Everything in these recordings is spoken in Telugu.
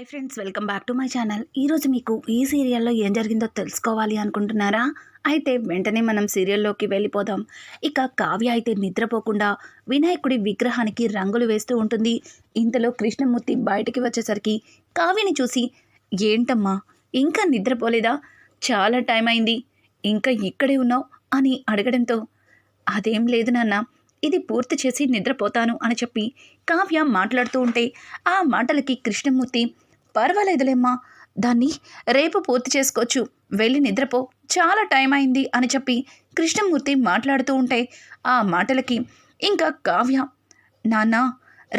Hi friends welcome back to my channel. ఈరోజు మీకు ఈ సీరియల్లో ఏం జరిగిందో తెలుసుకోవాలి అనుకుంటున్నారా? అయితే వెంటనే మనం సీరియల్లోకి వెళ్ళిపోదాం. ఇక కావ్య అయితే నిద్రపోకుండా వినాయకుడి విగ్రహానికి రంగులు వేస్తూ ఉంటుంది. ఇంతలో కృష్ణమూర్తి బయటికి వచ్చేసరికి కావ్యని చూసి ఏంటమ్మా ఇంకా నిద్రపోలేదా? చాలా టైం అయింది. ఇంకా ఇక్కడే ఉన్నావు? అని అడగడంతో అదేం లేదు నాన్న ఇది పూర్తి చేసి నిద్రపోతాను అని చెప్పి కావ్య మాట్లాడుతూ ఉంటే ఆ మాటలకి కృష్ణమూర్తి పర్వాలేదులేమ్మా. దాన్ని రేపు పూర్తి చేసుకోవచ్చు. వెళ్ళి నిద్రపో. చాలా టైం అయింది అని చెప్పి కృష్ణమూర్తి మాట్లాడుతూ ఉంటే ఆ మాటలకి ఇంకా కావ్య నాన్న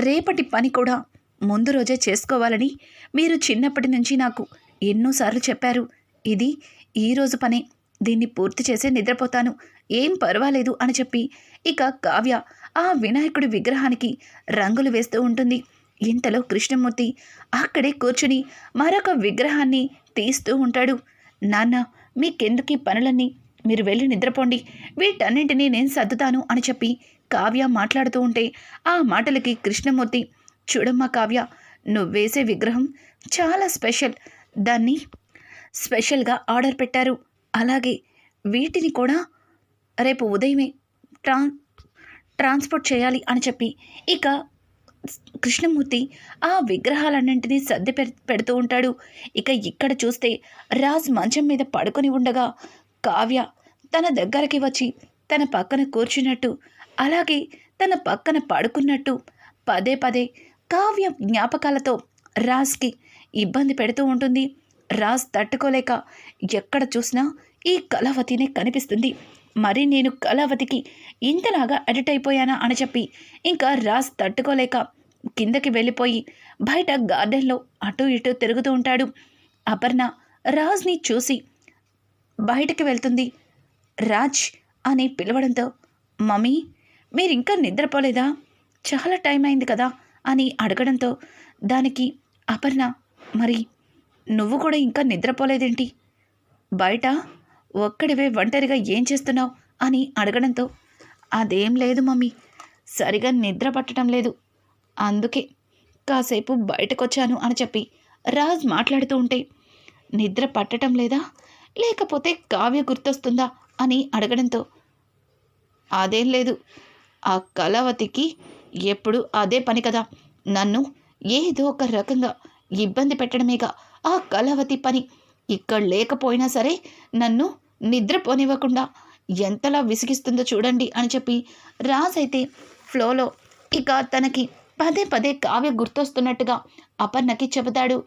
రేపటి పని కూడా ముందు రోజే చేసుకోవాలని మీరు చిన్నప్పటి నుంచి నాకు ఎన్నోసార్లు చెప్పారు. ఇది ఈరోజు పనే. దీన్ని పూర్తి చేసి నిద్రపోతాను. ఏం పర్వాలేదు అని చెప్పి ఇక కావ్య ఆ వినాయకుడి విగ్రహానికి రంగులు వేస్తూ ఉంటుంది. ఇంతలో కృష్ణమూర్తి అక్కడే కూర్చుని మరొక విగ్రహాన్ని తీస్తూ ఉంటాడు. నాన్న మీకెందుకు ఈ పనులన్నీ? మీరు వెళ్ళి నిద్రపోండి. వీటన్నింటినీ నేను సర్దుతాను అని చెప్పి కావ్య మాట్లాడుతూ ఉంటే ఆ మాటలకి కృష్ణమూర్తి చూడమ్మా కావ్య నువ్వు వేసే విగ్రహం చాలా స్పెషల్. దాన్ని స్పెషల్గా ఆర్డర్ పెట్టారు. అలాగే వీటిని కూడా రేపు ఉదయమే ట్రా ట్రాన్స్పోర్ట్ చేయాలి అని చెప్పి ఇక కృష్ణమూర్తి ఆ విగ్రహాలన్నింటినీ సర్ది పె పెడుతూ ఉంటాడు. ఇక ఇక్కడ చూస్తే రాజ్ మంచం మీద పడుకొని ఉండగా కావ్య తన దగ్గరికి వచ్చి తన పక్కన కూర్చున్నట్టు అలాగే తన పక్కన పడుకున్నట్టు పదే పదే కావ్య జ్ఞాపకాలతో రాజ్కి ఇబ్బంది పెడుతూ ఉంటుంది. రాజ్ తట్టుకోలేక ఎక్కడ చూసినా ఈ కళావతినే కనిపిస్తుంది. మరి నేను కళావతికి ఇంతలాగా అడిట్ అయిపోయానా అని చెప్పి ఇంకా రాజ్ తట్టుకోలేక కిందకి వెళ్ళిపోయి బయట గార్డెన్లో అటు ఇటు తిరుగుతూ ఉంటాడు. అపర్ణ రాజ్ని చూసి బయటికి వెళ్తుంది. రాజ్ అని పిలవడంతో మమ్మీ మీరు ఇంకా నిద్రపోలేదా? చాలా టైం అయింది కదా? అని అడగడంతో దానికి అపర్ణ మరి నువ్వు కూడా ఇంకా నిద్రపోలేదేంటి? బయట ఒక్కడివే ఒంటరిగా ఏం చేస్తున్నావు? అని అడగడంతో అదేం లేదు మమ్మీ సరిగా నిద్ర పట్టడం లేదు. అందుకే కాసేపు బయటకొచ్చాను అని చెప్పి రాజ్ మాట్లాడుతూ ఉంటే నిద్ర పట్టడం లేదా? లేకపోతే కావ్య గుర్తొస్తుందా? అని అడగడంతో అదేం లేదు. ఆ కళావతికి ఎప్పుడు అదే పని కదా. నన్ను ఏదో ఒక రకంగా ఇబ్బంది పెట్టడమేగా. ఆ కళావతి పని. ఇక్కడ లేకపోయినా సరే నన్ను నిద్రపోనివ్వకుండా ఎంతలా విసిగిస్తుందో చూడండి అని చెప్పి రాజ్ అయితే ఫ్లోలో ఇక తనకి పదే పదే కావ్య గుర్తొస్తున్నట్టుగా అపర్ణకి చెబుతాడు.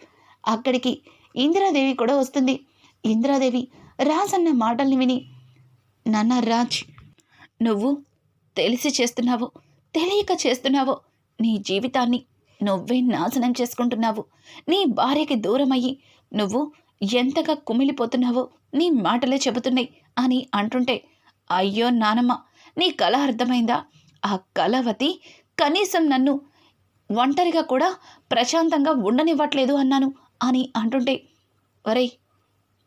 అక్కడికి ఇందిరాదేవి కూడా వస్తుంది. ఇందిరాదేవి రాజ్ అన్న మాటల్ని విని నాన్న రాజ్ నువ్వు తెలిసి చేస్తున్నావు తెలియక చేస్తున్నావో. నీ జీవితాన్ని నువ్వే నాశనం చేసుకుంటున్నావు. నీ భార్యకి దూరమయ్యి నువ్వు ఎంతగా కుమిలిపోతున్నావో నీ మాటలే చెబుతున్నాయి అని అంటుంటే అయ్యో నానమ్మ నీ కళ అర్థమైందా? ఆ కళవతి కనీసం నన్ను ఒంటరిగా కూడా ప్రశాంతంగా ఉండనివ్వట్లేదు అన్నాను అని అంటుంటే ఒరేయ్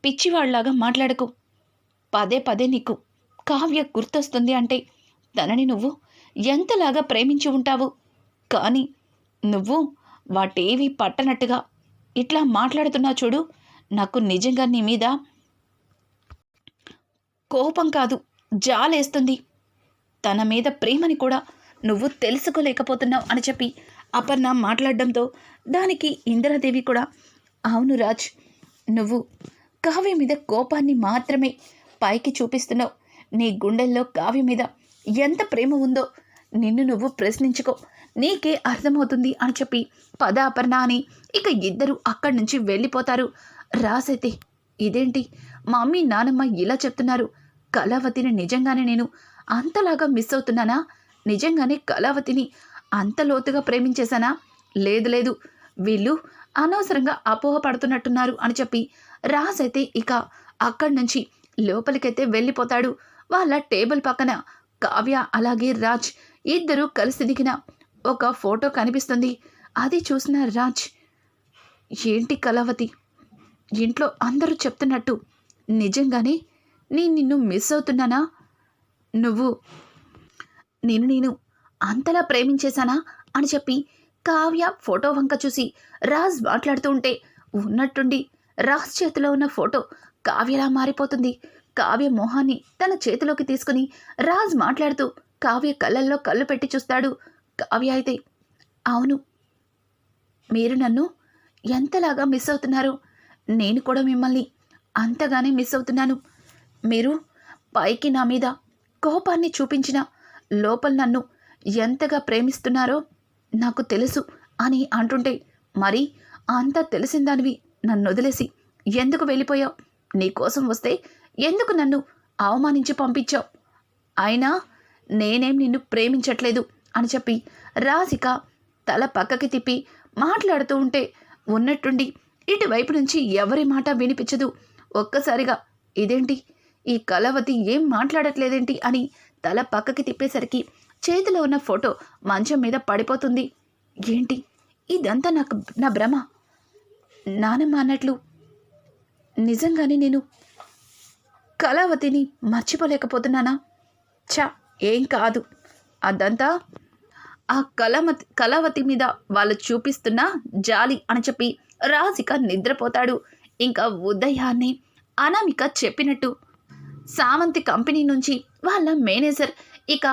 పిచ్చివాళ్ళాగా మాట్లాడకు. పదే పదే నీకు కావ్య గుర్తొస్తుంది అంటే తనని నువ్వు ఎంతలాగా ప్రేమించి ఉంటావు? కానీ నువ్వు వాటేవి పట్టనట్టుగా ఇట్లా మాట్లాడుతున్నావు చూడు నాకు నిజంగా నీ మీద కోపం కాదు జాలేస్తుంది. తన మీద ప్రేమని కూడా నువ్వు తెలుసుకోలేకపోతున్నావు అని చెప్పి అపర్ణ మాట్లాడడంతో దానికి ఇందిరాదేవి కూడా అవును రాజ్ నువ్వు కావ్య మీద కోపాన్ని మాత్రమే పైకి చూపిస్తున్నావు. నీ గుండెల్లో కావ్య మీద ఎంత ప్రేమ ఉందో నిన్ను నువ్వు ప్రశ్నించుకో. నీకే అర్థమవుతుంది అని చెప్పి పద అపర్ణ అని ఇక ఇద్దరు అక్కడి నుంచి వెళ్ళిపోతారు. రాసైతే. ఇదేంటి? మా మమ్మీ నానమ్మ ఇలా చెప్తున్నారు. కళావతిని నిజంగానే నేను అంతలాగా మిస్ అవుతున్నానా? నిజంగానే కళావతిని అంత లోతుగా ప్రేమించేశానా? లేదు లేదు. వీళ్ళు అనవసరంగా అపోహ పడుతున్నట్టున్నారు అని చెప్పి రాజ్ అయితే ఇక అక్కడి నుంచి లోపలికైతే వెళ్ళిపోతాడు. వాళ్ళ టేబుల్ పక్కన కావ్య అలాగే రాజ్ ఇద్దరు కలిసి దిగిన ఒక ఫోటో కనిపిస్తుంది. అది చూసిన రాజ్ ఏంటి కళావతి? ఇంట్లో అందరూ చెప్తున్నట్టు నిజంగానే నేను నిన్ను మిస్ అవుతున్నానా? నువ్వు నేను నేను అంతలా ప్రేమించేశానా? అని చెప్పి కావ్య ఫోటో వంక చూసి రాజ్ మాట్లాడుతూ ఉంటే ఉన్నట్టుండి రాజ్ చేతిలో ఉన్న ఫోటో కావ్యలా మారిపోతుంది. కావ్య మొహాన్ని తన చేతిలోకి తీసుకుని రాజ్ మాట్లాడుతూ కావ్య కళ్ళల్లో కళ్ళు పెట్టి చూస్తాడు. కావ్య అయితే అవును మీరు నన్ను ఎంతలాగా మిస్ అవుతున్నారు? నేను కూడా మిమ్మల్ని అంతగానే మిస్ అవుతున్నాను. మీరు పైకి నా మీద కోపాన్ని చూపించిన లోపల నన్ను ఎంతగా ప్రేమిస్తున్నారో నాకు తెలుసు అని అంటుంటే మరి అంతా తెలిసిందానివి నన్ను వదిలేసి ఎందుకు వెళ్ళిపోయావు? నీకోసం వస్తే ఎందుకు నన్ను అవమానించి పంపించావు? అయినా నేనేం నిన్ను ప్రేమించట్లేదు అని చెప్పి రాసిక తల పక్కకి తిప్పి మాట్లాడుతూ ఉంటే ఉన్నట్టుండి ఇటువైపు నుంచి ఎవరి మాట వినిపించదు. ఒక్కసారిగా ఇదేంటి? ఈ కలవతి ఏం మాట్లాడట్లేదేంటి? అని తల పక్కకి తిప్పేసరికి చేతిలో ఉన్న ఫోటో మంచం మీద పడిపోతుంది. ఏంటి? ఇదంతా నాకు నా భ్రమ. నానమ్మ అన్నట్లు నిజంగానే నేను కళావతిని మర్చిపోలేకపోతున్నానా? చా ఏం కాదు. అదంతా ఆ కళమతి కళావతి మీద వాళ్ళు చూపిస్తున్న జాలి అని చెప్పి రాజిక నిద్రపోతాడు. ఇంకా ఉదయాన్నే అనామిక చెప్పినట్టు సామంతి కంపెనీ నుంచి వాళ్ళ మేనేజర్ ఇక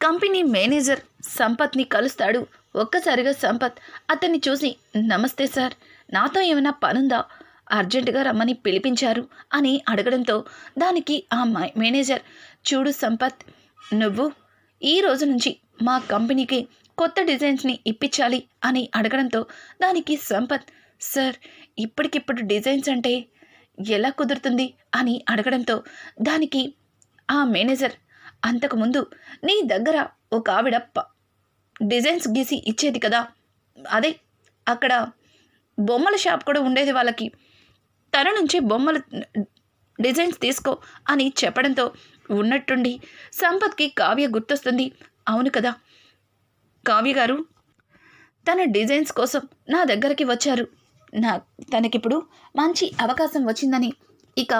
కంపెనీ మేనేజర్ సంపత్ని కలుస్తాడు. ఒక్కసారిగా సంపత్ అతన్ని చూసి నమస్తే సార్ నాతో ఏమైనా పనుందా? అర్జెంటుగా రమ్మని పిలిపించారు అని అడగడంతో దానికి ఆ మ- మేనేజర్ చూడు సంపత్ నువ్వు ఈ రోజు నుంచి మా కంపెనీకి కొత్త డిజైన్స్ని ఇప్పించాలి అని అడగడంతో దానికి సంపత్ సార్ ఇప్పటికిప్పుడు డిజైన్స్ అంటే ఎలా కుదురుతుంది? అని అడగడంతో దానికి ఆ మేనేజర్ అంతకుముందు నీ దగ్గర ఒక ఆవిడ డిజైన్స్ గీసి ఇచ్చేది కదా. అదే అక్కడ బొమ్మల షాప్ కూడా ఉండేది వాళ్ళకి. తన నుంచి బొమ్మల డిజైన్స్ తీసుకో అని చెప్పడంతో ఉన్నట్టుండి సంపత్కి కావ్య గుర్తొస్తుంది. అవును కదా. కావ్య గారు తన డిజైన్స్ కోసం నా దగ్గరికి వచ్చారు. నా తనకిప్పుడు మంచి అవకాశం వచ్చిందని. ఇక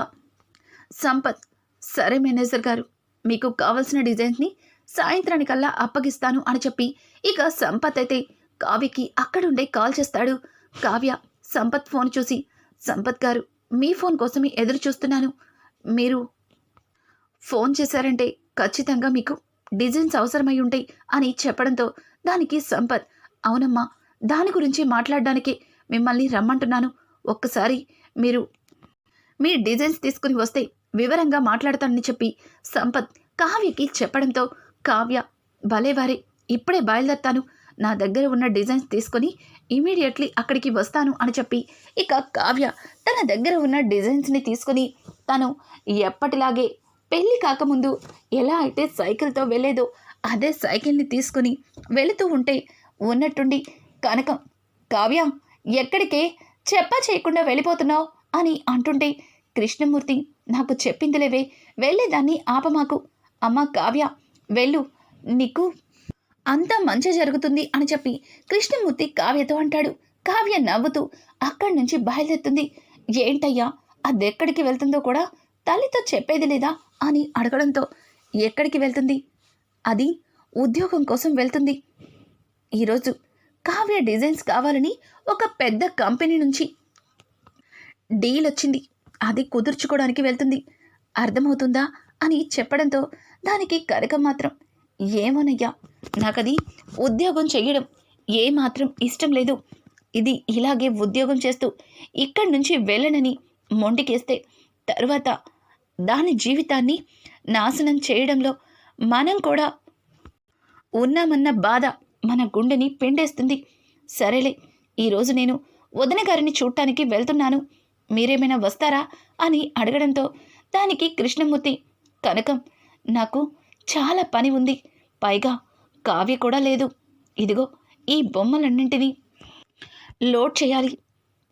సంపత్ సరే మేనేజర్ గారు మీకు కావలసిన డిజైన్స్ని సాయంత్రానికల్లా అప్పగిస్తాను అని చెప్పి ఇక సంపత్ అయితే కావ్యకి అక్కడుండే కాల్ చేస్తాడు. కావ్య సంపత్ ఫోన్ చూసి సంపత్ గారు మీ ఫోన్ కోసమే ఎదురు చూస్తున్నాను. మీరు ఫోన్ చేశారంటే ఖచ్చితంగా మీకు డిజైన్స్ అవసరమై ఉంటాయి అని చెప్పడంతో దానికి సంపత్. అవునమ్మా దాని గురించి మాట్లాడడానికి మిమ్మల్ని రమ్మంటున్నాను. ఒక్కసారి మీరు మీ డిజైన్స్ తీసుకుని వస్తే వివరంగా మాట్లాడతానని చెప్పి సంపత్ కావ్యకి చెప్పడంతో కావ్య భలేవారే ఇప్పుడే బయలుదేరుతాను. నా దగ్గర ఉన్న డిజైన్స్ తీసుకొని ఇమీడియట్లీ అక్కడికి వస్తాను అని చెప్పి ఇక కావ్య తన దగ్గర ఉన్న డిజైన్స్ని తీసుకొని తను ఎప్పటిలాగే పెళ్ళి కాకముందు ఎలా అయితే సైకిల్తో వెళ్ళేదో అదే సైకిల్ని తీసుకుని వెళుతూ ఉంటే ఉన్నట్టుండి కనకం కావ్య ఎక్కడికే? చెప్ప చేయకుండా వెళ్ళిపోతున్నావు? అని అంటుంటే కృష్ణమూర్తి నాకు చెప్పిందిలేవే వెళ్ళేదాన్ని ఆపమాకు అమ్మ కావ్య వెళ్ళు నీకు అంతా మంచి జరుగుతుంది అని చెప్పి కృష్ణమూర్తి కావ్యతో అంటాడు. కావ్య నవ్వుతూ అక్కడి నుంచి బయలుదేరుతుంది. ఏంటయ్యా అది ఎక్కడికి వెళ్తుందో కూడా తల్లితో చెప్పేది లేదా? అని అడగడంతో ఎక్కడికి వెళ్తుంది? అది ఉద్యోగం కోసం వెళ్తుంది. ఈరోజు కావ్య డిజైన్స్ కావాలని ఒక పెద్ద కంపెనీ నుంచి డీల్ వచ్చింది. అది కుదుర్చుకోవడానికి వెళ్తుంది. అర్థమవుతుందా అని చెప్పడంతో దానికి కరకం మాత్రం. ఏమోనయ్యా నాకది ఉద్యోగం చేయడం ఏమాత్రం ఇష్టం లేదు. ఇది ఇలాగే ఉద్యోగం చేస్తూ ఇక్కడి నుంచి వెళ్ళనని మొండికేస్తే తర్వాత దాని జీవితాన్ని నాశనం చేయడంలో మనం కూడా. ఉన్నామన్న బాధ మన గుండెని పిండేస్తుంది. సరేలే ఈరోజు నేను వదిన గారిని చూడటానికి వెళ్తున్నాను. మీరేమైనా వస్తారా అని అడగడంతో దానికి కృష్ణమూర్తి కనకం నాకు చాలా పని ఉంది. పైగా కావ్య కూడా లేదు. ఇదిగో ఈ బొమ్మలన్నింటినీ లోడ్ చేయాలి.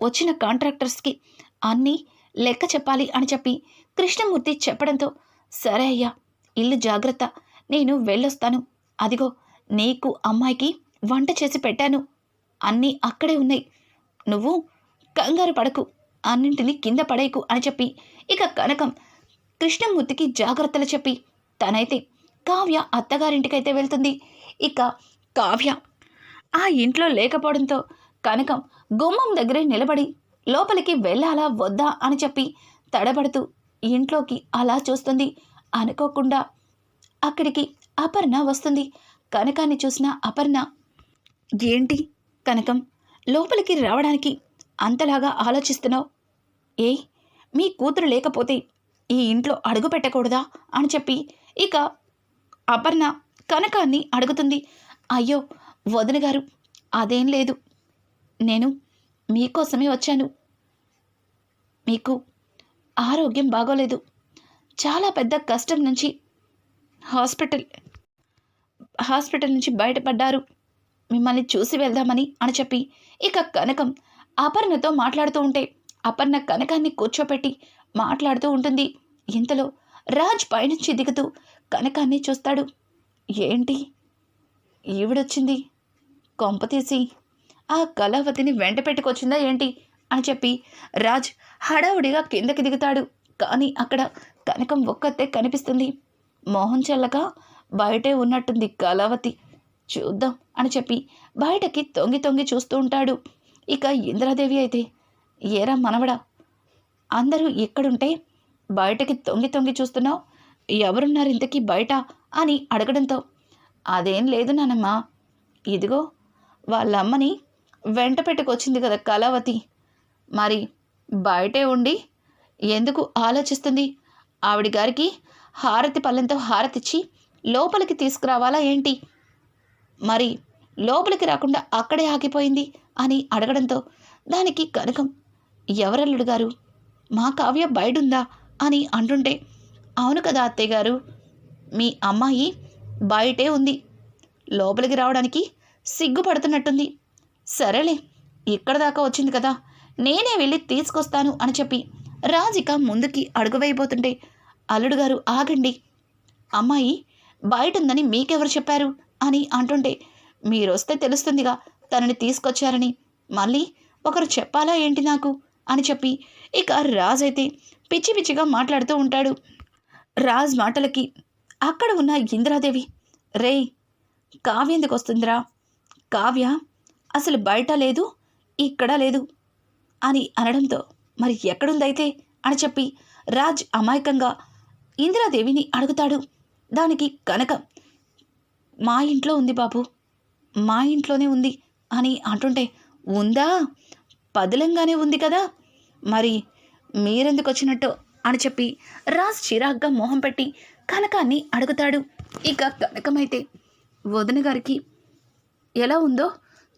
వచ్చిన కాంట్రాక్టర్స్కి అన్నీ లెక్క చెప్పాలి అని చెప్పి కృష్ణమూర్తి చెప్పడంతో సరే అయ్యా ఇల్లు జాగ్రత్త. నేను వెళ్ళొస్తాను. అదిగో నీకు అమ్మాయికి వంట చేసి పెట్టాను. అన్నీ అక్కడే ఉన్నాయి. నువ్వు కంగారు పడకు. అన్నింటినీ కింద పడేయకు అని చెప్పి. ఇక కనకం కృష్ణమూర్తికి జాగ్రత్తలు చెప్పి. తనైతే కావ్య అత్తగారింటికైతే వెళ్తుంది. ఇక కావ్య ఆ ఇంట్లో లేకపోవడంతో కనకం గుమ్మం దగ్గరే నిలబడి లోపలికి వెళ్ళాలా వద్దా అని చెప్పి తడబడుతూ ఇంట్లోకి అలా చూస్తుంది. అనుకోకుండా అక్కడికి అపర్ణ వస్తుంది. కనకాన్ని చూసిన అపర్ణ ఏంటి కనకం లోపలికి రావడానికి అంతలాగా ఆలోచిస్తున్నావు? ఏ మీ కూతురు లేకపోతే ఈ ఇంట్లో అడుగు పెట్టకూడదా? అని చెప్పి ఇక అపర్ణ కనకాన్ని అడుగుతుంది. అయ్యో వదిన గారు అదేం లేదు. నేను మీకోసమే వచ్చాను. మీకు ఆరోగ్యం బాగోలేదు. చాలా పెద్ద కష్టం నుంచి హాస్పిటల్ హాస్పిటల్ నుంచి బయటపడ్డారు. మిమ్మల్ని చూసి వెళ్దామని అని చెప్పి ఇక కనకం అపర్ణతో మాట్లాడుతూ ఉంటే అపర్ణ కనకాన్ని కూర్చోపెట్టి మాట్లాడుతూ ఉంటుంది. ఇంతలో రాజ్ పైనుంచి దిగుతూ కనకాన్ని చూస్తాడు. ఏంటి? ఈవిడొచ్చింది? కొంప తీసి ఆ కళావతిని వెంట పెట్టుకొచ్చిందా ఏంటి? అని చెప్పి రాజ్ హడావుడిగా కిందకి దిగుతాడు. కానీ అక్కడ కనకం ఒక్కతే కనిపిస్తుంది. మోహన్ చల్లగా బయటే ఉన్నట్టుంది కళావతి. చూద్దాం అని చెప్పి బయటకి తొంగి తొంగి చూస్తూ ఉంటాడు. ఇక ఇంద్రాదేవి అయితే ఏరా మనవడా అందరూ ఎక్కడుంటే బయటకి తొంగి తొంగి చూస్తున్నావు? ఎవరున్నారు ఇంతకీ బయట? అని అడగడంతో అదేం లేదు నానమ్మా. ఇదిగో వాళ్ళ అమ్మని వెంట పెట్టుకొచ్చింది కదా కళావతి. మరి బయటే ఉండి ఎందుకు ఆలోచిస్తుంది? ఆవిడ గారికి హారతి పళ్ళెంతో హారతిచ్చి లోపలికి తీసుకురావాలా ఏంటి? మరి లోపలికి రాకుండా అక్కడే ఆగిపోయింది అని అడగడంతో దానికి కనకం ఎవరల్లుడు గారు? మా కావ్య బయడుందా? అని అంటుంటే అవును కదా అత్తయ్య గారు మీ అమ్మాయి బయటే ఉంది. లోపలికి రావడానికి సిగ్గుపడుతున్నట్టుంది. సరేలే ఇక్కడ దాకా వచ్చింది కదా నేనే వెళ్ళి తీసుకొస్తాను అని చెప్పి రాజిక ముందుకి అడుగు వేయబోతుంటే అల్లుడు గారు ఆగండి. అమ్మాయి బయట ఉందని మీకెవరు చెప్పారు? అని అంటుంటే మీరొస్తే తెలుస్తుందిగా తనని తీసుకొచ్చారని. మళ్ళీ ఒకరు చెప్పాలా ఏంటి నాకు? అని చెప్పి ఇక రాజ్ అయితే పిచ్చి పిచ్చిగా మాట్లాడుతూ ఉంటాడు. రాజ్ మాటలకి అక్కడ ఉన్న ఇందిరాదేవి రే కావ్య ఎందుకు వస్తుందిరా కావ్య అసలు బయట లేదు ఇక్కడ లేదు అని అనడంతో మరి ఎక్కడుందైతే? అని చెప్పి రాజ్ అమాయకంగా ఇందిరాదేవిని అడుగుతాడు. దానికి కనక మా ఇంట్లో ఉంది బాబు మా ఇంట్లోనే ఉంది అని అంటుంటే ఉందా? పదిలంగానే ఉంది కదా? మరి మీరెందుకు వచ్చినట్టు అని చెప్పి రాజ్ చిరాగ్గా మొహం పెట్టి కనకాన్ని అడుగుతాడు. ఇక కనకమైతే వదిన గారికి ఎలా ఉందో?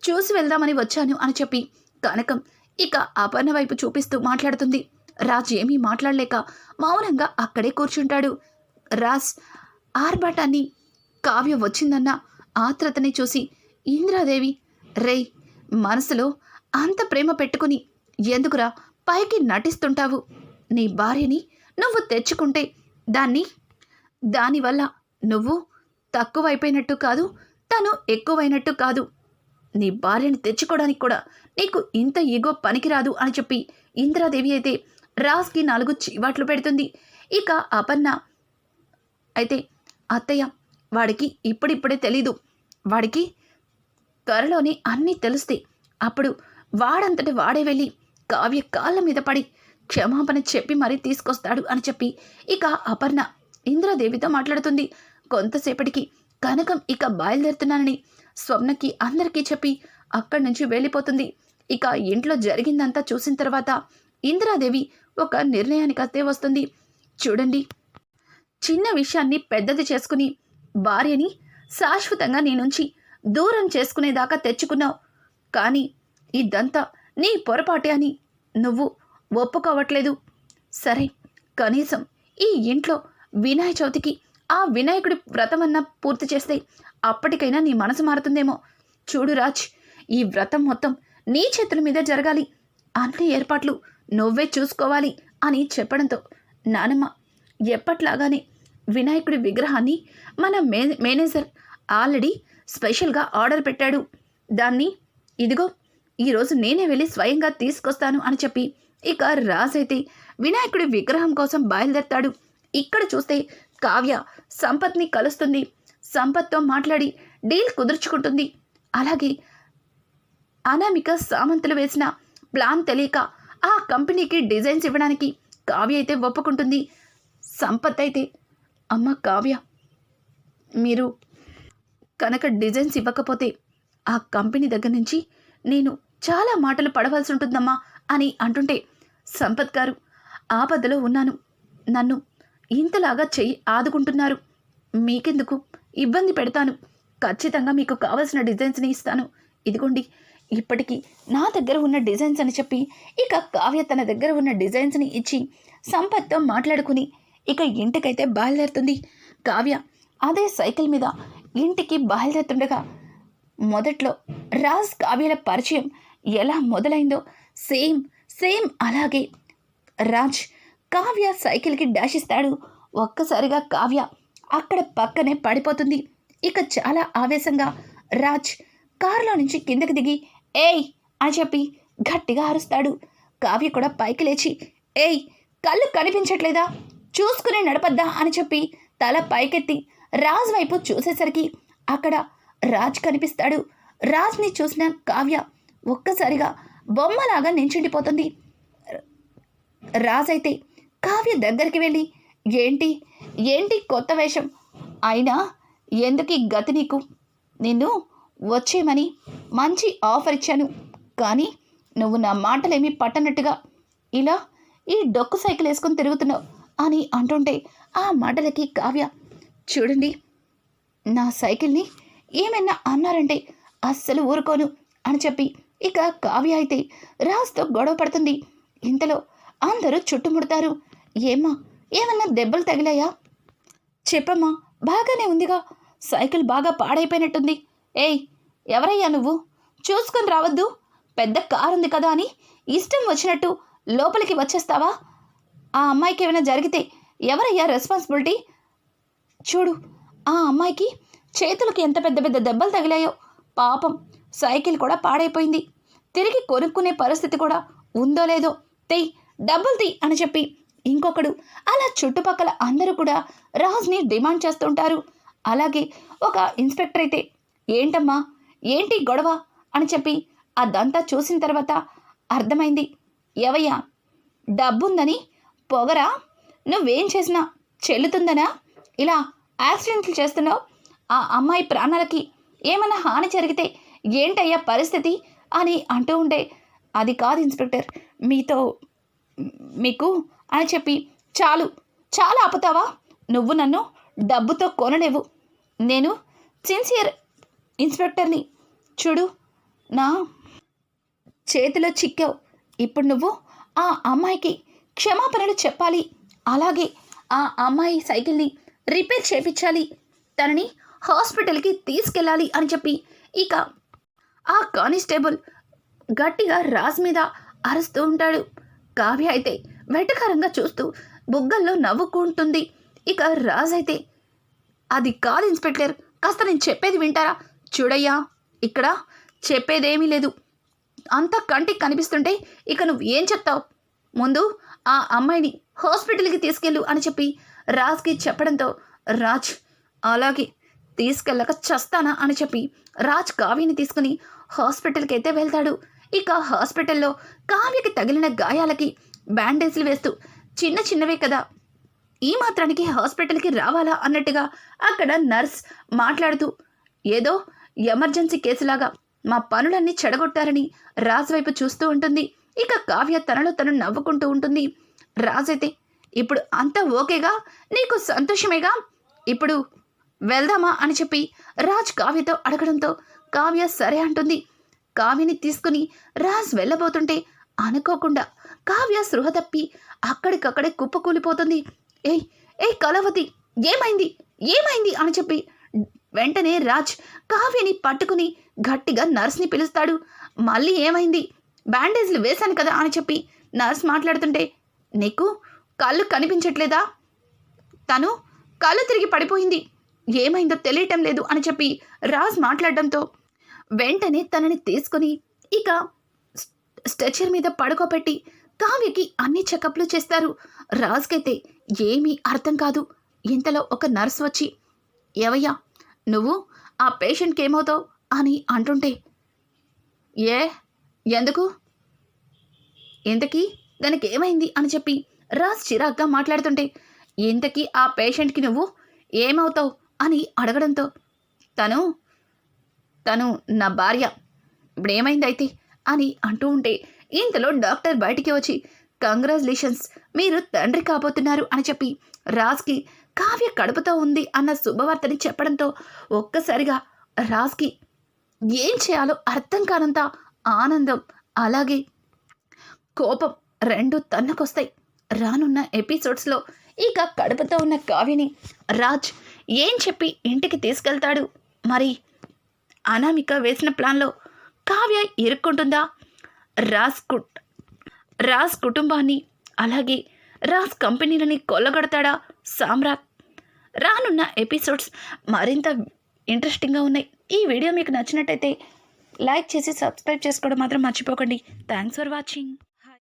చూసి వెళ్దామని వచ్చాను అని చెప్పి కనకం ఇక అపర్ణ వైపు చూపిస్తూ మాట్లాడుతుంది. రాజ్ ఏమీ మాట్లాడలేక మౌనంగా అక్కడే కూర్చుంటాడు. రాజ్ ఆర్భాటాన్ని కావ్య వచ్చిందన్న ఆత్రతని చూసి ఇంద్రాదేవి రేయ్ మనసులో అంత ప్రేమ పెట్టుకుని ఎందుకురా పైకి నటిస్తుంటావు? నీ భార్యని నువ్వు తెచ్చుకుంటే దాన్ని దానివల్ల నువ్వు తక్కువైపోయినట్టు కాదు తను ఎక్కువైనట్టు కాదు. నీ భార్యని తెచ్చుకోవడానికి కూడా నీకు ఇంత ఈగో పనికిరాదు అని చెప్పి ఇందిరాదేవి అయితే రాజ్కి నాలుగు చీవాట్లు పెడుతుంది. ఇక అపర్ణ అయితే అత్తయ్య వాడికి ఇప్పుడిప్పుడే తెలీదు. వాడికి త్వరలోనే అన్నీ తెలుస్తాయి. అప్పుడు వాడంతటి వాడే వెళ్ళి కావ్య కాళ్ళ మీద పడి క్షమాపణ చెప్పి మరీ తీసుకొస్తాడు అని చెప్పి ఇక అపర్ణ ఇంద్రాదేవితో మాట్లాడుతుంది. కొంతసేపటికి కనకం ఇక బయలుదేరుతున్నానని స్వప్నకి అందరికీ చెప్పి అక్కడి నుంచి వెళ్ళిపోతుంది. ఇక ఇంట్లో జరిగిందంతా చూసిన తర్వాత ఇందిరాదేవి ఒక నిర్ణయానికి అత్తే వస్తుంది. చూడండి. చిన్న విషయాన్ని పెద్దది చేసుకుని భార్యని శాశ్వతంగా నీ నుంచి దూరం చేసుకునేదాకా తెచ్చుకున్నావు. కానీ ఇదంతా నీ పొరపాటే అని నువ్వు ఒప్పుకోవట్లేదు. సరే కనీసం ఈ ఇంట్లో వినాయక చవితికి ఆ వినాయకుడి వ్రతమన్నా పూర్తి చేస్తే అప్పటికైనా నీ మనసు మారుతుందేమో. చూడు రాజ్ ఈ వ్రతం మొత్తం నీ చేతుల మీద జరగాలి. అన్ని ఏర్పాట్లు నువ్వే చూసుకోవాలి అని చెప్పడంతో నానమ్మ ఎప్పట్లాగానే వినాయకుడి విగ్రహాన్ని మన మే మేనేజర్ ఆల్రెడీ స్పెషల్గా ఆర్డర్ పెట్టాడు. దాన్ని ఇదిగో ఈరోజు నేనే వెళ్ళి స్వయంగా తీసుకొస్తాను అని చెప్పి ఇక రాజైతే వినాయకుడి విగ్రహం కోసం బయలుదేరతాడు. ఇక్కడ చూస్తే కావ్య సంపత్ని కలుస్తుంది. సంపత్తో మాట్లాడి డీల్ కుదుర్చుకుంటుంది. అలాగే అనామిక సామంతులు వేసిన ప్లాన్ తెలియక ఆ కంపెనీకి డిజైన్స్ ఇవ్వడానికి కావ్య అయితే ఒప్పుకుంటుంది. సంపత్ అయితే అమ్మ కావ్య మీరు కనుక డిజైన్స్ ఇవ్వకపోతే ఆ కంపెనీ దగ్గర నుంచి నేను చాలా మాటలు పడవలసి ఉంటుందమ్మా అని అంటుంటే సంపత్ గారు ఆపదలో ఉన్నాను. నన్ను ఇంతలాగా చెయ్యి ఆదుకుంటున్నారు. మీకెందుకు? ఇబ్బంది పెడతాను. ఖచ్చితంగా మీకు కావలసిన డిజైన్స్ని ఇస్తాను. ఇదిగోండి ఇప్పటికీ నా దగ్గర ఉన్న డిజైన్స్ అని చెప్పి ఇక కావ్య తన దగ్గర ఉన్న డిజైన్స్ని ఇచ్చి సంపత్తో మాట్లాడుకుని ఇక ఇంటికైతే బయలుదేరుతుంది. కావ్య అదే సైకిల్ మీద ఇంటికి బయలుదేరుతుండగా మొదట్లో రాజ్ కావ్యల పరిచయం ఎలా మొదలైందో సేమ్ సేమ్ అలాగే. రాజ్ కావ్య సైకిల్కి డాష్ ఇస్తాడు. ఒక్కసారిగా కావ్య అక్కడ పక్కనే పడిపోతుంది. ఇక చాలా ఆవేశంగా రాజ్ కారులో నుంచి కిందకి దిగి ఏయ్! అని చెప్పి గట్టిగా అరుస్తాడు. కావ్య కూడా పైకి లేచి ఏయ్! కళ్ళు కనిపించట్లేదా? చూసుకుని నడపద్దా? అని చెప్పి తల పైకెత్తి రాజ్ వైపు చూసేసరికి అక్కడ రాజ్ కనిపిస్తాడు. రాజ్ని చూసిన కావ్య ఒక్కసారిగా బొమ్మలాగా నించుండిపోతుంది. రాజ్ అయితే కావ్య దగ్గరికి వెళ్ళి ఏంటి? ఏంటి కొత్త వేషం? అయినా ఎందుకు ఈ గతి నీకు? నిన్ను వచ్చేయమని మంచి ఆఫర్ ఇచ్చాను. కానీ నువ్వు నా మాటలేమీ పట్టనట్టుగా ఇలా ఈ డొక్కు సైకిల్ వేసుకొని తిరుగుతున్నావు అని అంటుంటే ఆ మాటలకి కావ్య చూడండి నా సైకిల్ని ఏమైనా అన్నారంటే అస్సలు ఊరుకోను అని చెప్పి ఇక కావ్య అయితే రాజుతో గొడవ పడుతుంది. ఇంతలో అందరూ చుట్టుముడతారు. ఏమ్మా ఏమన్నా దెబ్బలు తగిలాయా? చెప్పమ్మా బాగానే ఉందిగా. సైకిల్ బాగా పాడైపోయినట్టుంది. ఏయ్ ఎవరయ్యా నువ్వు? చూసుకొని రావద్దు. పెద్ద కారు ఉంది కదా అని ఇష్టం వచ్చినట్టు లోపలికి వచ్చేస్తావా? ఆ అమ్మాయికి ఏమైనా జరిగితే ఎవరయ్యా రెస్పాన్సిబిలిటీ చూడు ఆ అమ్మాయికి చేతులకు ఎంత పెద్ద పెద్ద దెబ్బలు తగిలాయో. పాపం సైకిల్ కూడా పాడైపోయింది. తిరిగి కొనుక్కునే పరిస్థితి కూడా ఉందో లేదో తెయ్ డబ్బులు తీ అని చెప్పి ఇంకొకడు. అలా చుట్టుపక్కల అందరూ కూడా రాజ్ని డిమాండ్ చేస్తుంటారు. అలాగే ఒక ఇన్స్పెక్టర్ అయితే ఏంటమ్మా? ఏంటి గొడవ? అని చెప్పి అదంతా చూసిన తర్వాత అర్థమైంది. ఎవయ్యా డబ్బుందని పొగరా? నువ్వేం చేసినా చెల్లుతుందనా? ఇలా యాక్సిడెంట్లు చేస్తున్నావు? ఆ అమ్మాయి ప్రాణాలకి ఏమైనా హాని జరిగితే ఏంటయ్యా పరిస్థితి? అని అంటూ ఉండే అది కాదు ఇన్స్పెక్టర్. మీతో మీకు అని చెప్పి చాలు చాలా ఆపుతావా? నువ్వు నన్ను డబ్బుతో కొనలేవు. నేను సిన్సియర్ ఇన్స్పెక్టర్ని. చూడు నా చేతిలో చిక్కావు. ఇప్పుడు నువ్వు ఆ అమ్మాయికి క్షమాపణలు చెప్పాలి. అలాగే ఆ అమ్మాయి సైకిల్ని రిపేర్ చేపించాలి. తనని హాస్పిటల్కి తీసుకెళ్ళాలి అని చెప్పి ఇక ఆ కానిస్టేబుల్ గట్టిగా రాజ్ మీద అరుస్తూ ఉంటాడు. కావ్య అయితే వెటకారంగా చూస్తూ బుగ్గల్లో నవ్వుకుంటుంది ఇక రాజ్ అయితే అది కాదు ఇన్స్పెక్టర్. కాస్త నేను చెప్పేది వింటారా? చూడయ్యా ఇక్కడ చెప్పేదేమీ లేదు. అంత కంటికి కనిపిస్తుంటే ఇక నువ్వు ఏం చెప్తావు? ముందు ఆ అమ్మాయిని హాస్పిటల్కి తీసుకెళ్ళు అని చెప్పి రాజ్కి చెప్పడంతో రాజ్ అలాగే తీసుకెళ్ళక చస్తానా అని చెప్పి రాజ్ కావ్యని తీసుకుని హాస్పిటల్కి అయితే వెళ్తాడు. ఇక హాస్పిటల్లో కావ్యకి తగిలిన గాయాలకి బ్యాండేజ్లు వేస్తూ చిన్న చిన్నవే కదా. ఈ మాత్రానికి హాస్పిటల్కి రావాలా అన్నట్టుగా అక్కడ నర్స్ మాట్లాడుతూ ఏదో ఎమర్జెన్సీ కేసులాగా మా పనులన్నీ చెడగొట్టారని రాజు వైపు చూస్తూ ఉంటుంది. ఇక కావ్య తనలో తను నవ్వుకుంటూ ఉంటుంది. రాజైతే ఇప్పుడు అంతా ఓకేగా? నీకు సంతోషమేగా? ఇప్పుడు వెళ్దామా? అని చెప్పి రాజ్ కావ్యతో అడగడంతో కావ్య సరే అంటుంది. కావ్యని తీసుకుని రాజ్ వెళ్ళబోతుంటే అనుకోకుండా కావ్య స్పృహ తప్పి. అక్కడికక్కడే కుప్పకూలిపోతుంది ఏయ్ ఏయ్ కళావతి ఏమైంది? ఏమైంది? అని చెప్పి వెంటనే రాజ్ కావ్యని పట్టుకుని గట్టిగా నర్స్ని పిలుస్తాడు. మళ్ళీ ఏమైంది? బ్యాండేజ్లు వేశాను కదా అని చెప్పి నర్స్ మాట్లాడుతుంటే నీకు కళ్ళు కనిపించట్లేదా? తను కళ్ళు తిరిగి పడిపోయింది. ఏమైందో తెలియటం లేదు అని చెప్పి రాజ్ మాట్లాడడంతో వెంటనే తనని తీసుకొని ఇక స్ట్రెచర్ మీద పడుకోబెట్టి కావ్యకి అన్ని చెకప్లు చేస్తారు. రాజుకైతే ఏమీ అర్థం కాదు. ఇంతలో ఒక నర్స్ వచ్చి ఏవయ్యా నువ్వు ఆ పేషెంట్కి ఏమవుతావు అని అంటుంటే ఏ ఎందుకు? ఇంతకీ దానికి ఏమైంది అని చెప్పి రాజ్ చిరాగ్గా మాట్లాడుతుంటే ఇంతకీ ఆ పేషెంట్కి నువ్వు ఏమవుతావు? అని అడగడంతో తను తను నా భార్య. ఇప్పుడు ఏమైంది అయితే అని అంటూ ఉంటే ఇంతలో డాక్టర్ బయటికి వచ్చి కంగ్రాచులేషన్స్ మీరు తండ్రి కాబోతున్నారు అని చెప్పి రాజ్కి కావ్య కడుపుతో ఉంది అన్న శుభవార్తని చెప్పడంతో ఒక్కసారిగా రాజ్కి ఏం చేయాలో అర్థం కానంత ఆనందం అలాగే కోపం రెండు తన్నుకొస్తాయి. రానున్న ఎపిసోడ్స్లో ఇక కడుపుతో ఉన్న కావ్యని రాజ్ ఏం చెప్పి ఇంటికి తీసుకెళ్తాడు? మరి అనామిక వేసిన ప్లాన్లో కావ్య ఇరుక్కుంటుందా? రాజ్ కుట్ రాజ్ కుటుంబాన్ని అలాగే రాజ్ కంపెనీలని కొల్లగడతాడా సామ్రాట్? రానున్న ఎపిసోడ్స్ మరింత ఇంట్రెస్టింగ్గా ఉన్నాయి. ఈ వీడియో మీకు నచ్చినట్టయితే లైక్ చేసి సబ్స్క్రైబ్ చేసుకోవడం మాత్రం మర్చిపోకండి. Thanks for watching.